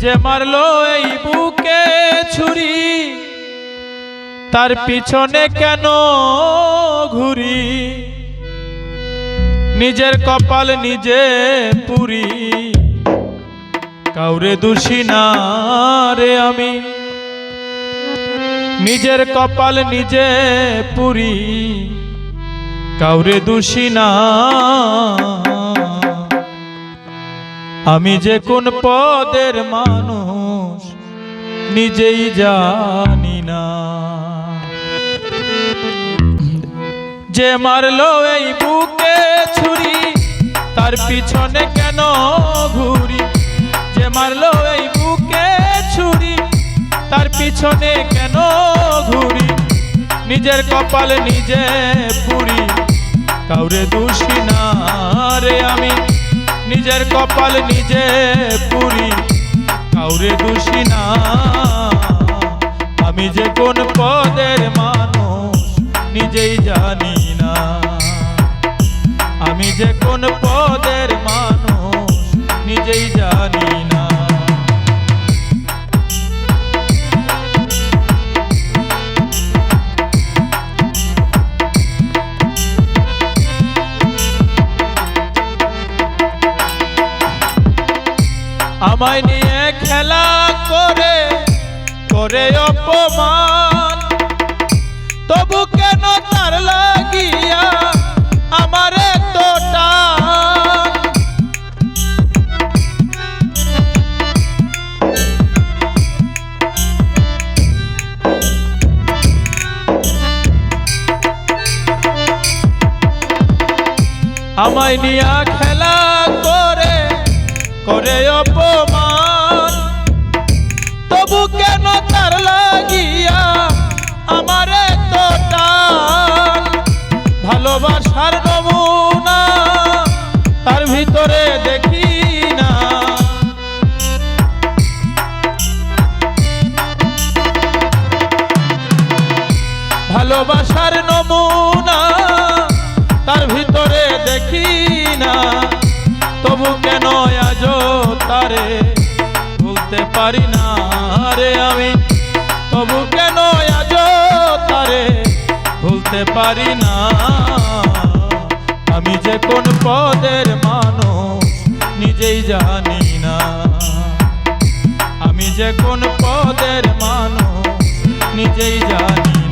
যে মারলো এই বুকে ছুরি, তার পিছনে কেন ঘুরি? নিজের কপাল নিজে পুরি। কাউরে দোষী না রে আমি। নিজের কপাল নিজে পুরি। কাউরে দোষী না আমি যে কোন পদের মানুষ, নিজেই জানি না। যে মারলো এই বুকে ছুরি, তার পিছনে কেন ঘুরি? যে মারলো এই বুকে ছুরি, তার পিছনে কেন ঘুরি? নিজের কপাল নিজে পুরি, কাউরে দোষী না রে আমি। নিজের কপাল নিজে পুরি। কাউরে দোষী না। আমি যে কোন পদের মানুষ নিজেই জানি। আমায় নিয়ে খেলা করে করে অপমান। তবু কেন তার লাগিয়া আমার আমায় নিয়া খেলা না, তবু কেন আজ তারে ভুলতে পারি না? রে আমি, তবু কেন আজ তারে ভুলতে পারি না? আমি যে কোন পদের মানুষ, নিজেই জানি না। আমি যে কোন পদের মানুষ, নিজেই জানি না।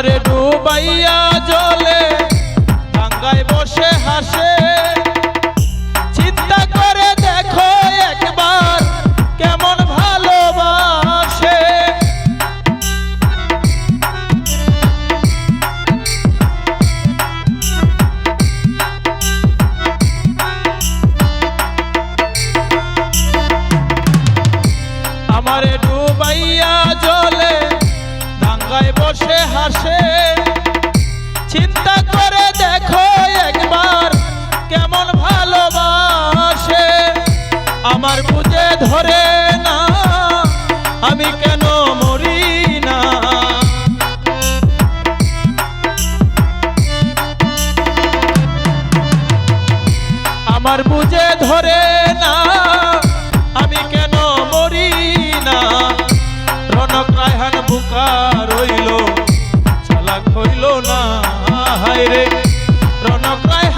আমারে ডুবাইয়া জলে টাঙ্গায় বসে হাসে। চিন্তা করে দেখো একবার কেমন ভালোবাসে। আমারে বসে চিন্তা করে দেখো একবার কেমন ভালোবাসে। আমার বুঝে ধরে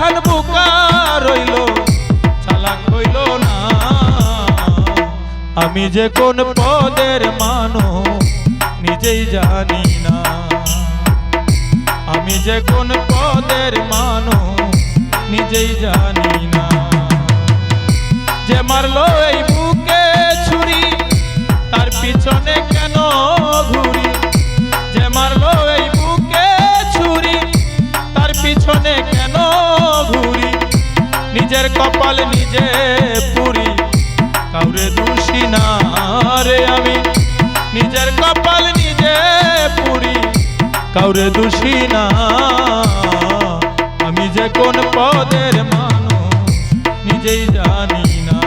রায়হান বুকা রইল, চালাক হইল না। আমি যে কোন পদের মানুষ, নিজেই জানি না। আমি যে কোন পদের মানুষ, নিজেই জানি না। যে মারলো এই বুকে ছুরি, তার পিছনে কাউরে দোষী না। আমি যে কোন পদের মানুষ, নিজেই জানি না।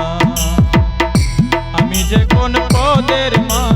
আমি যে কোন পদের মানুষ